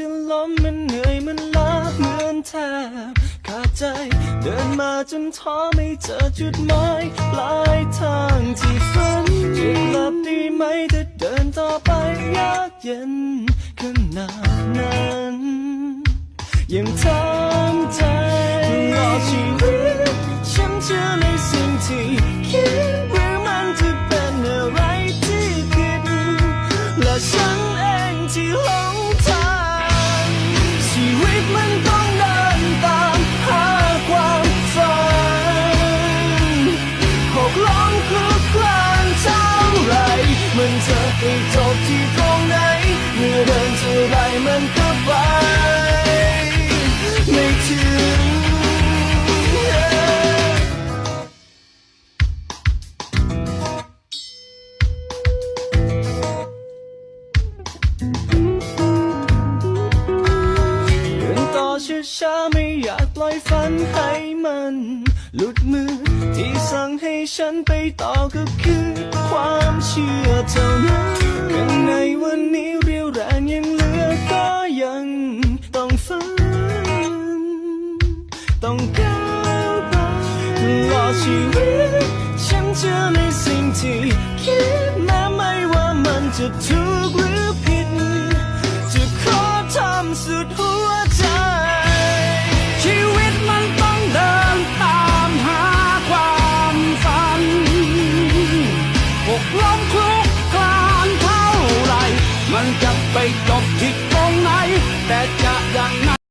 จะล้มมันเหนื่อยมันล้าเหมือนแทบขาดใจ เดินมาจนท้อไม่เจอจุดหมายปลายทางที่ฝันจะกลับดีไหมถ้าเดินต่อไปยากเย็นขนาดนั้นยังทำใจตลอชีวิตฉันเชื่อในสิ่งที่คิดหรือมันจะเป็นอะไรที่ผิดและฉัน เมื่อเดินเท่าไรมันก็ไปไม่ถึงเดินต่อช้าๆไม่อยากปล่อยฝันให้มัน หลุดมือที่สั่งให้ฉันไปต่อก็คือ ต้องก้าวไปรอชีวิตฉันเชื่อในสิ่งที่คิดแม้ไม่ว่ามันจะถูกหรือผิด จะขอทำสุดหัวใจ ชีวิตมันต้องเดินตามหาความฝันหกล้มคลุกคลานเท่าไร มันจะไปจบที่ตรงไหน แต่จะยังไง